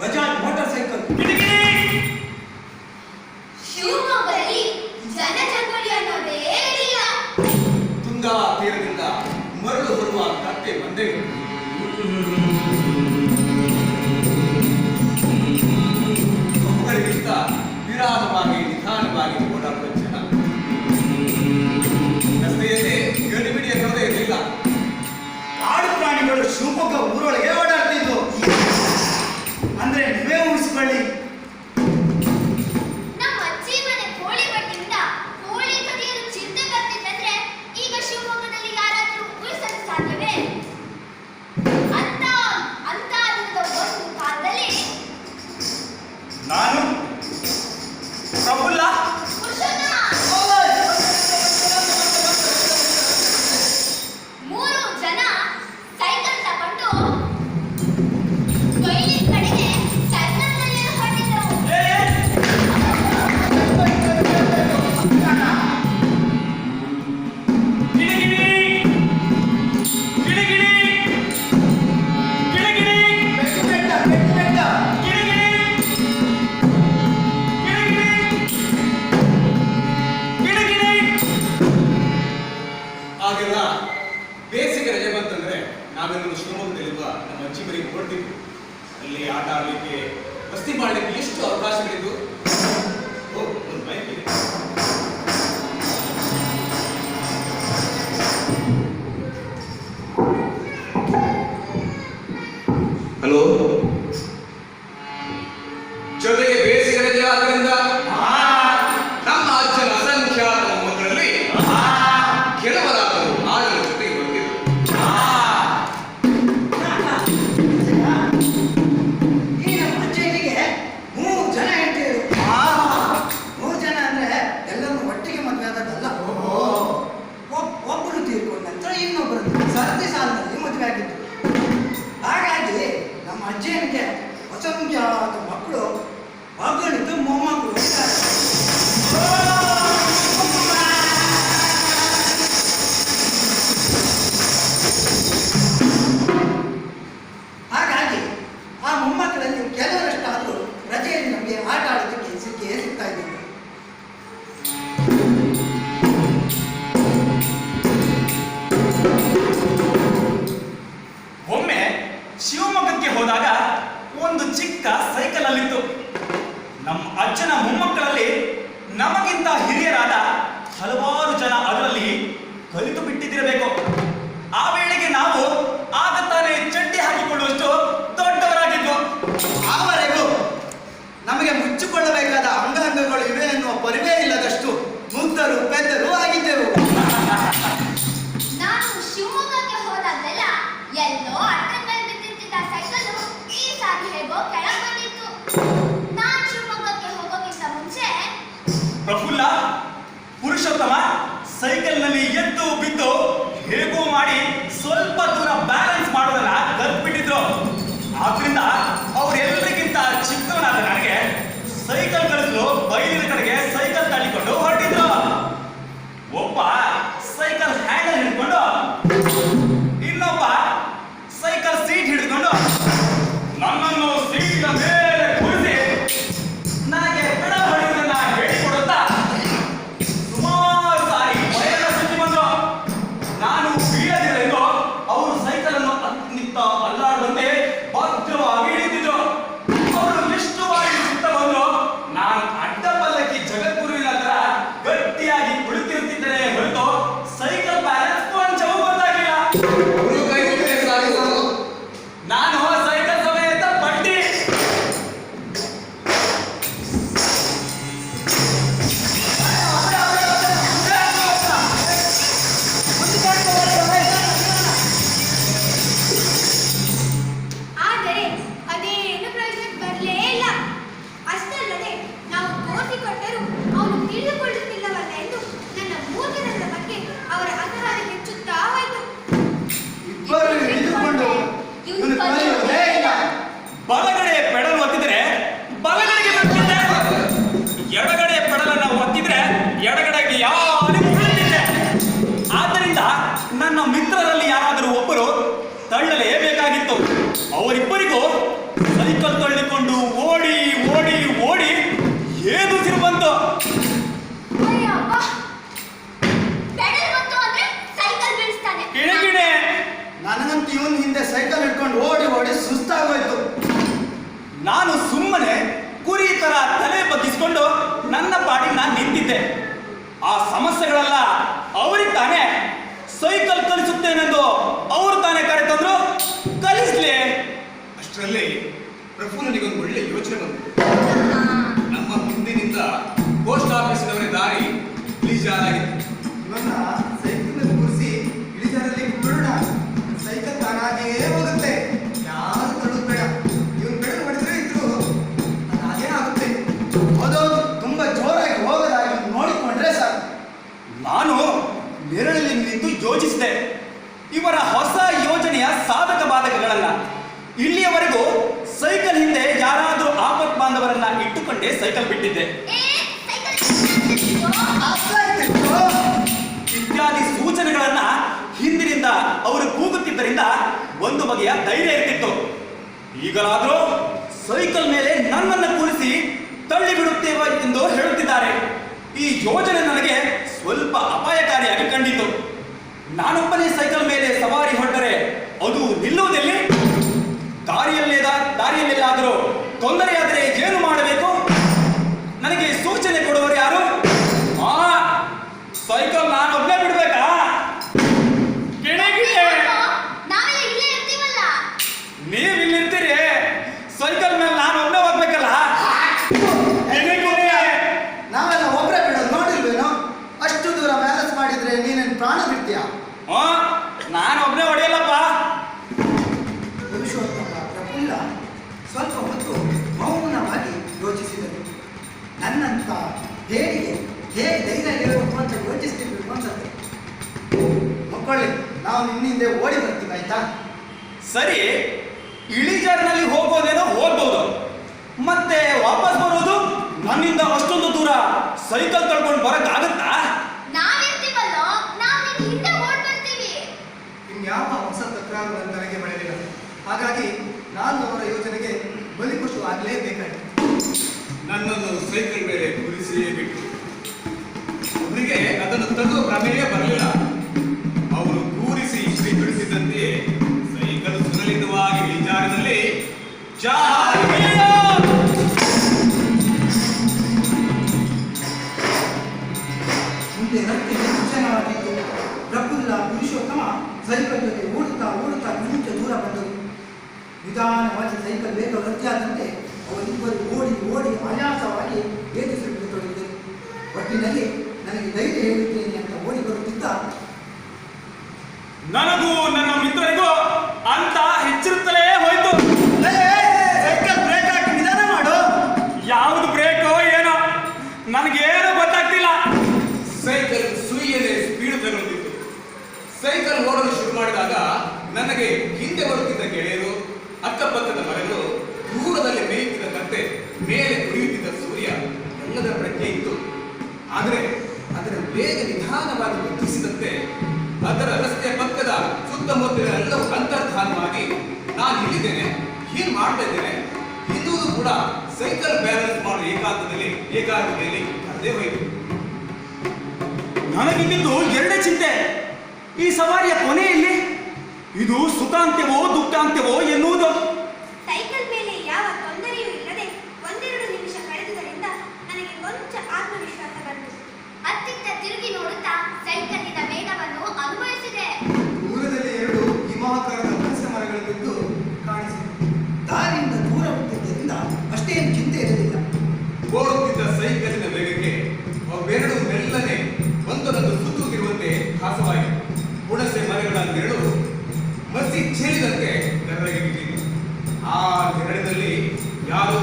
Bajaj motor cycle Tunga ತೀರದಿಂದ ಮರಳು ಹೊರುವ ಕತ್ತೆ ಬಂದೇ ಅವುಗಳಿಗಿಂತ ವಿರಾಮವಾಗಿ ನಿಧಾನವಾಗಿ ಓಡಾಡುವ ಜನ. ರಸ್ತೆಯಲ್ಲಿ ಗಡಿಬಿಡಿ ಅನ್ನೋದೇ ಇರಲಿಲ್ಲ. ಕಾಡು ಪ್ರಾಣಿಗಳು ಶಿವಮೊಗ್ಗ ಊರೊಳಗೆ ಇಲ್ಲಿ ಆಟ ಆಡಲಿಕ್ಕೆ ಮಸ್ತಿ ಮಾಡಲಿಕ್ಕೆ ಎಷ್ಟು ಅವಕಾಶಗಳಿದ್ದು ಓ ಒಂದು ಮೈಕ್ ಮುಚ್ಚಿಕೊಳ್ಳಬೇಕಾದ ಅಂಗಾಂಗಗಳು ಇವೆ ಎನ್ನುವ ಪರಿವೇ ಇಲ್ಲದಷ್ಟು ಮುಗ್ಧರು ಪೆದ್ದರು ಆಗಿದ್ದೆವು. ನಾನು ಪುರುಷೋತ್ತಮ ಸೈಕಲ್ ಈ ಸೈಕಲ್ನಲ್ಲಿ ಎದ್ದು ಬಿದ್ದು ಹೇಗೂ ಮಾಡಿ ಸ್ವಲ್ಪ ದೂರ Thank you. ಆ ಸಮಸ್ಯೆಗಳೆಲ್ಲ ಅವರಿಗೆ ತಾನೇ ಸೈಕಲ್ ಕಲಿಸುತ್ತೇನೆಂದು ಅವರು ತಾನೇ ಕರೆ ತಂದ್ರು ಕಲಿಸ್ಲಿ. ಅಷ್ಟರಲ್ಲಿ ಪ್ರಫುಲ್ಲನಿಗೊಂದು ಒಳ್ಳೆ ಯೋಚನೆ ಬಂತು. ನಮ್ಮ ಮುಂದಿನಿಂದ ಪೋಸ್ಟ್ ಆಫೀಸ್ನವರೇ ದಾರಿ ಪ್ಲೀಸ್ ಆಗಿತ್ತು ಯೋಚಿಸಿದೆ. ಇವರ ಹೊಸ ಯೋಜನೆಯ ಸಾಧಕ ಬಾಧಕಗಳನ್ನ ಇಲ್ಲಿಯವರೆಗೂ ಸೈಕಲ್ ಹಿಂದೆ ಯಾರಾದರೂ ಆಪತ್ ಬಾಂಧವರನ್ನ ಇಟ್ಟುಕೊಂಡೇ ಸೈಕಲ್ ಬಿಟ್ಟಿದ್ದೆ. ಇತ್ಯಾದಿ ಸೂಚನೆಗಳನ್ನ ಹಿಂದಿನಿಂದ ಅವರು ಕೂಗುತ್ತಿದ್ದರಿಂದ ಒಂದು ಬಗೆಯ ಧೈರ್ಯ ಇರ್ತಿತ್ತು. ಈಗಲಾದರೂ ಸೈಕಲ್ ಮೇಲೆ ನನ್ನನ್ನು ಕೂರಿಸಿ ತಳ್ಳಿ ಬಿಡುತ್ತೇವ ಎಂದು ಹೇಳುತ್ತಿದ್ದಾರೆ. ಈ ಯೋಜನೆ ನನಗೆ ಸ್ವಲ್ಪ ಅಪಾಯಕಾರಿಯಾಗಿ ಕಂಡಿತು. ನಾನೊಬ್ಬನೇ ಸೈಕಲ್ ಮೇಲೆ ಸವಾರಿ ಹೊರಟರೆ ಅದು ನಿಲ್ಲುವುದಿಲ್ಲ. ದಾರಿಯ ಹಿಂದೆ ಓಡಿ ಬರ್ತೀವಿ ಆಯ್ತಾ? ಸರಿ ಇಳಿಜಾರಿನಲ್ಲಿ ಹೋಗೋದೇನೋ ಹೋಗ್ಬೋದು. ಮತ್ತೆ ವಾಪಸ್ ಬರೋದು ನನ್ನಿಂದ ಅಷ್ಟೊಂದು ದೂರ ಸೈಕಲ್ ತಳ್ಕೊಂಡು ಬರಕ್ ಆಗತ್ತಾ? ಯಾವ ಹೊಸ ತಕರಾರು ನನಗೆ ಬೆಳೆದಿಲ್ಲ ಹಾಗಾಗಿ ನಾನು ಅವರ ಯೋಜನೆಗೆ ಬಲಿಪಶು ಆಗಲೇಬೇಕಾಯಿತು ನನ್ನನ್ನು ಸೈಕಲ್ ಮೇಲೆ ಕೂರಿಸಿಯೇ ಬಿಟ್ಟು. ಒಬ್ಬರಿಗೆ ಅದನ್ನು ತಂದು ಪ್ರಮೇಯ ಬರಲಿಲ್ಲ. ಶ್ರೀ ಬಿಡಿಸಿದಂತೆ ಸೈಕಲ್ ಸುಲಲಿತವಾಗಿ ವಿಚಾರದಲ್ಲಿ ಚಾ ಮಾಡ್ತಾ ಇದ್ದೇನೆ. ಹಿಂದೂ ಕೂಡ ಸೈಕಲ್ ಬ್ಯಾಲೆನ್ಸ್ ಮಾಡಿ ಏಕಾಂತದಲ್ಲಿ, ಏಕಾಗ್ರತೆಯಲ್ಲಿ ಅದೇ ನನಗೆ ನನಗಿದ್ದು ಎರಡೇ ಚಿಂತೆ. ಈ ಸವಾರಿಯ ಕೊನೆಯಲ್ಲಿ ಇದು ಸುತಾಂತ್ಯವೋ ದುಃಖಾಂತ್ಯವೋ ಎನ್ನುವುದು. ವಾಸವಾಗಿತ್ತು ಹುಣಸೆ ಮರಗಳ ನೆರಳು ಮಸಿ ಚೇಳಿದಂತೆ ನೆರಳಿಗೆ ಆ ನೆರಳಿನಲ್ಲಿ ಯಾರೋ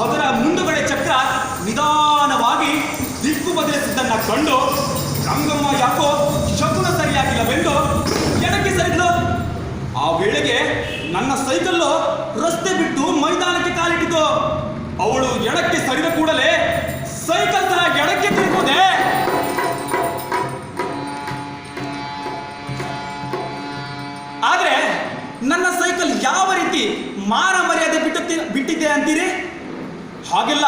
ಅದರ ಮುಂದುಗಡೆ ಚಕ್ರ ನಿಧಾನವಾಗಿ ದಿಕ್ಕು ಬದಲಿಸಿದ್ದನ್ನ ಕಂಡು ಗಂಗಮ್ಮ ಯಾಕೋ ಶಕುನ ಸರಿಯಾಗಿಲ್ಲವೆಂದು ಎಡಕ್ಕೆ ಸರಿದ್ಲು? ಆ ವೇಳೆಗೆ ನನ್ನ ಸೈಕಲ್ಲು ರಸ್ತೆ ಬಿಟ್ಟು ಮೈದಾನಕ್ಕೆ ಕಾಲಿಟ್ಟಿತು. ಅವಳು ಎಡಕ್ಕೆ ಸರಿದ ಕೂಡಲೇ ಸೈಕಲ್ ತರ ಎಡಕ್ಕೆ ತಿರುಗೋದೆ. ಆದ್ರೆ ನನ್ನ ಸೈಕಲ್ ಯಾವ ರೀತಿ ಮಾನ ಮರ್ಯಾದೆ ಬಿಟ್ಟು ಬಿಟ್ಟಿದೆ ಅಂತೀರಿ? ಹಾಗೆಲ್ಲ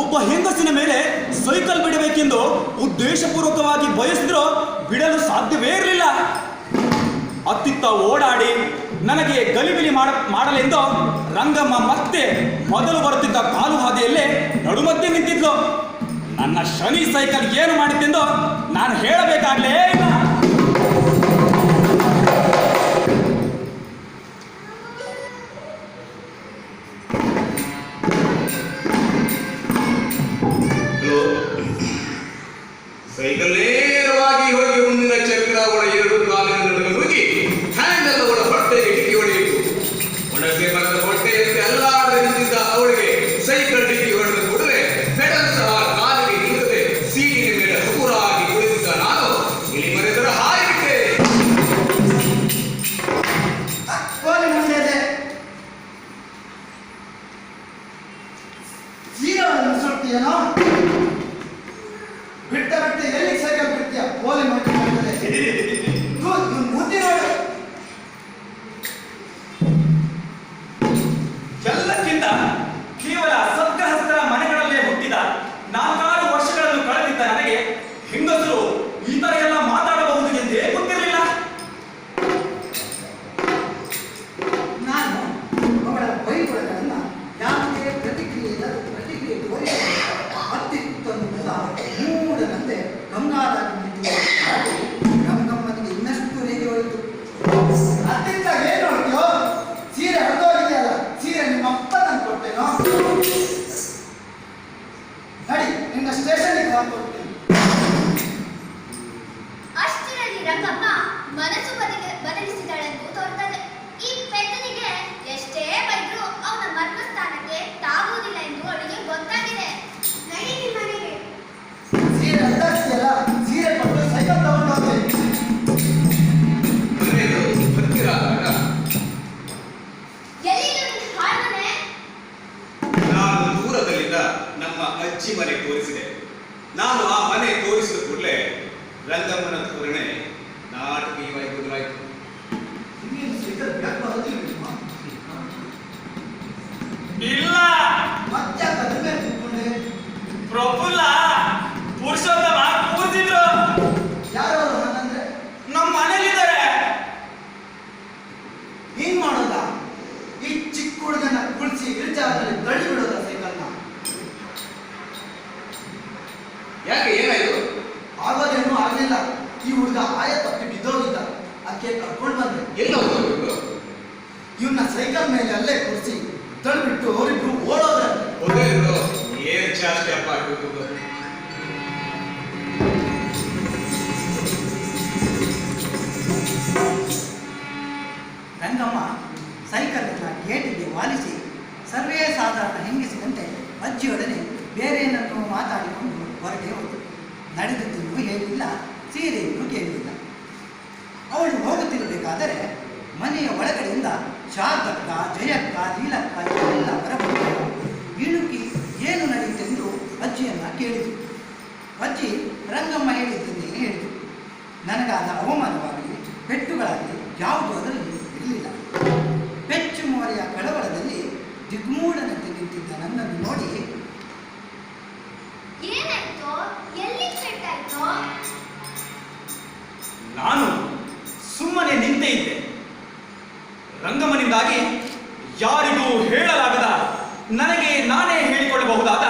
ಒಬ್ಬ ಹೆಂಗಸಿನ ಮೇಲೆ ಸೈಕಲ್ ಬಿಡಬೇಕೆಂದು ಉದ್ದೇಶಪೂರ್ವಕವಾಗಿ ಬಯಸಿದ್ರು ಬಿಡಲು ಸಾಧ್ಯವೇ ಇರಲಿಲ್ಲ. ಅತ್ತಿತ್ತ ಓಡಾಡಿ ನನಗೆ ಗಲಿಬಿಲಿ ಮಾಡಲೆಂದು ರಂಗಮ್ಮ ಮತ್ತೆ ಮೊದಲು ಬರುತ್ತಿದ್ದ ಕಾಲು ಹಾದಿಯಲ್ಲೇ ನಡುಮದ್ದೆ ನಿಂತಿದ್ಲು. ನನ್ನ ಶನಿ ಸೈಕಲ್ ಏನು ಮಾಡಿತ್ತೆಂದು ನಾನು ಹೇಳಬೇಕಾಗ್ಲೇ ಇಲ್ಲ. Make a leg. ಬಿಟ್ಟ ಬಿಟ್ಟು ಎಲ್ಲಿ ಸರಿಯಾಗಿ ಬಿಡ್ತೀಯ ಪೋಲಿ ಮಾಡ್ತೀನಿ ನನಗಾದ ಅವಮಾನವಾಗಲಿ ಪೆಟ್ಟುಗಳಾಗಲಿ ಯಾವುದೂ ಅದರಲ್ಲಿ ಇರಲಿಲ್ಲ. ಪೆಚ್ಚು ಮೋರೆಯ ಕಳವಳದಲ್ಲಿ ದಿಗ್ಮೂಢನಂತೆ ನಿಂತಿದ್ದ ನನ್ನನ್ನು ನೋಡಿ ನಾನು ಸುಮ್ಮನೆ ನಿಂತೆ ಇದ್ದೆ. ರಂಗಮನಿಂದಾಗಿ ಯಾರಿಗೂ ಹೇಳಲಾಗದ ನನಗೆ ನಾನೇ ಹೇಳಿಕೊಳ್ಳಬಹುದಾದ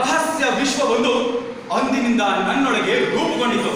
ರಹಸ್ಯ ವಿಶ್ವವೊಂದು ಅಂದಿನಿಂದ ನನ್ನೊಳಗೆ ರೂಪುಗೊಂಡಿತು.